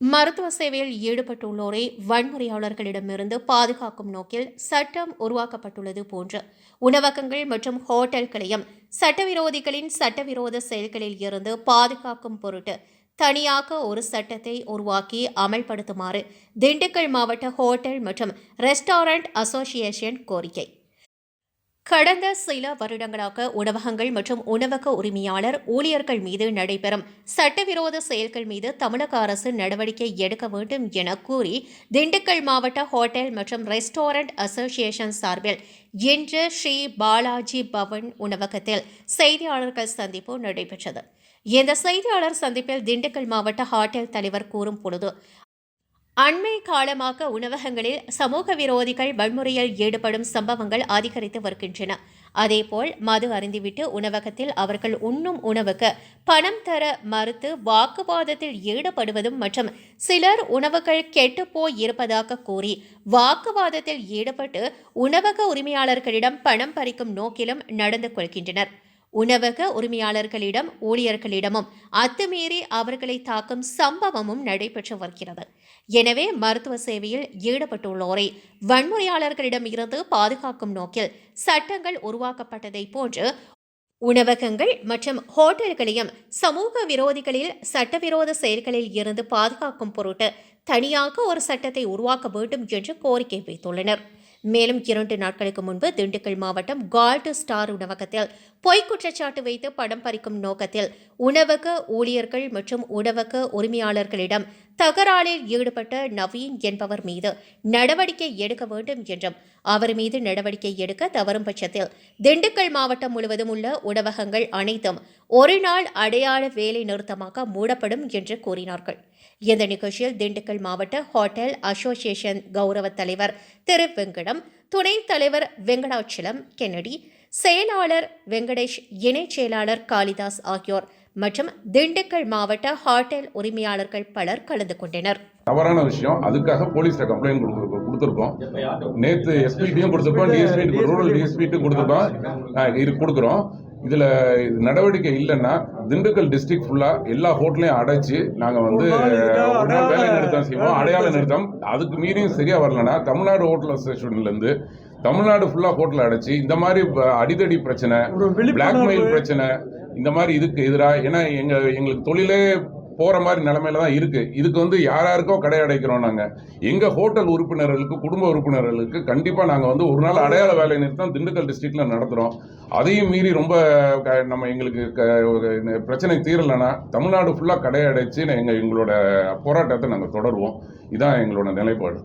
மருத்துவ சேவையில் ஈடுபட்டுள்ளோரை வன்முறையாளர்களிடமிருந்து பாதுகாக்கும் நோக்கில் சட்டம் உருவாக்கப்பட்டுள்ளது போன்று உணவகங்கள் மற்றும் ஹோட்டல்களையும் சட்டவிரோதிகளின் சட்டவிரோத செயல்களில் இருந்து பாதுகாக்கும் பொருட்டு தனியாக ஒரு சட்டத்தை உருவாக்கி அமல்படுத்துமாறு திண்டுக்கல் மாவட்ட ஹோட்டல் மற்றும் ரெஸ்டாரண்ட் அசோசியேஷன் கோரிக்கை. கடந்த சில வருடங்களாக உணவகங்கள் மற்றும் உணவக உரிமையாளர் ஊழியர்கள் மீது நடைபெறும் சட்டவிரோத செயல்கள் மீது தமிழக அரசு நடவடிக்கை எடுக்க வேண்டும் என கூறி திண்டுக்கல் மாவட்ட ஹோட்டல் மற்றும் ரெஸ்டாரண்ட் அசோசியேஷன் சார்பில் இன்று ஸ்ரீ பாலாஜி பவன் உணவகத்தில் செய்தியாளர்கள் சந்திப்பு நடைபெற்றது. இந்த செய்தியாளர் சந்திப்பில் திண்டுக்கல் மாவட்ட ஹோட்டல் தலைவர் கூறும் பொழுது அண்மை காலமாக உணவகங்களில் சமூக விரோதிகள் வன்முறையில் ஈடுபடும் சம்பவங்கள் அதிகரித்து வருகின்றன. அதேபோல் மது அருந்திவிட்டு உணவகத்தில் அவர்கள் உண்ணும் உணவுக்கு பணம் தர மறுத்து வாக்குவாதத்தில் ஈடுபடுவதும் மற்றும் சிலர் உணவுகள் கெட்டுப்போய் இருப்பதாக கூறி வாக்குவாதத்தில் ஈடுபட்டு உணவக உரிமையாளர்களிடம் பணம் பறிக்கும் நோக்கிலும் நடந்து கொள்கின்றனர். உணவக உரிமையாளர்களிடம் ஊழியர்களிடமும் அத்துமீறி அவர்களை தாக்கும் சம்பவமும் நடைபெற்று வருகிறது. எனவே மருத்துவ சேவையில் ஈடுபட்டுள்ளோரை வன்முறையாளர்களிடம் இருந்து பாதுகாக்கும் நோக்கில் சட்டங்கள் உருவாக்கப்பட்டதை போன்று உணவகங்கள் மற்றும் ஹோட்டல்களையும் சமூக விரோதிகளில் சட்டவிரோத செயல்களில் இருந்து பாதுகாக்கும் பொருட்டு தனியாக ஒரு சட்டத்தை உருவாக்க வேண்டும் என்று கோரிக்கை வைத்துள்ளனர். மேலும் இரண்டு நாட்களுக்கு முன்பு திண்டுக்கல் மாவட்டம் கால்டு ஸ்டார் உணவகத்தில் பொய் குற்றச்சாட்டு வைத்து படம் பறிக்கும் நோக்கத்தில் உணவக ஊழியர்கள் மற்றும் உணவக உரிமையாளர்களிடம் தகராறில் ஈடுபட்ட நவீன் என்பவர் மீது நடவடிக்கை எடுக்க வேண்டும் என்றும் அவர் மீது நடவடிக்கை எடுக்க தவறும் பட்சத்தில் திண்டுக்கல் மாவட்டம் முழுவதும் உள்ள உணவகங்கள் அனைத்தும் ஒரு நாள் அடையாள வேலை நிறுத்தமாக மூடப்படும் என்று கூறினார்கள். இந்த நிகழ்ச்சியில் திண்டுக்கல் மாவட்ட ஹோட்டல் அசோசியேஷன் கௌரவ தலைவர் திரு வெங்கடம் துணைத் தலைவர் வெங்கடாச்சலம் கென்னடி செயலாளர் வெங்கடேஷ் இணைச் செயலாளர் காளிதாஸ் ஆகியோர் மற்றும் திண்டுக்கல் மாவட்ட ஹோட்டல் உரிமையாளர்கள் பலர் கலந்து கொண்டனர். தவறான விஷயம். அதுக்காக போலீஸ்ல கம்ப்ளைண்ட் கொடுத்துருக்கோம். கொடுத்துருக்கோம். நேற்று எஸ்பிடியும் கொடுத்துருக்கோம் டிஎஸ்பி ரூரல் டிஎஸ்பிட்டும் கொடுத்துருக்கோம். இது கொடுக்குறோம். இதுல இது நடவடிக்கை இல்லைன்னா திண்டுக்கல் டிஸ்ட்ரிக்ட் ஃபுல்லா எல்லா ஹோட்டலையும் அடைச்சு நாங்க வந்து வேலை நிறுத்தம் செய்வோம். அடையாள நிறுத்தம் அதுக்கு மீறியும் சரியா வரலன்னா தமிழ்நாடு ஹோட்டல் அசோசியேஷன்ல இருந்து தமிழ்நாடு ஃபுல்லா ஹோட்டல் அடைச்சு இந்த மாதிரி அடிதடி பிரச்சனை பிளாக்மெயில் பிரச்சனை இந்த மாதிரி இதுக்கு எதிராக ஏன்னா எங்க எங்களுக்கு தொழிலே போகிற மாதிரி நிலமையில தான் இருக்கு. இதுக்கு வந்து யார் யாருக்கோ கடை அடைக்கிறோம் நாங்கள் எங்கள் ஹோட்டல் உறுப்பினர்களுக்கு குடும்ப உறுப்பினர்களுக்கு கண்டிப்பாக நாங்கள் வந்து ஒரு நாள் அடையாள வேலை நிறுத்தம் திண்டுக்கல் டிஸ்ட்ரிக்டில் நடத்துகிறோம் அதையும் மீறி ரொம்ப க- நம்ம எங்களுக்கு க- பிரச்சனை தீரலைன்னா தமிழ்நாடு ஃபுல்லாக கடை அடைச்சு எங்கள் எங்களோட போராட்டத்தை நாங்கள் தொடருவோம். இதான் எங்களோட நிலைப்பாடு.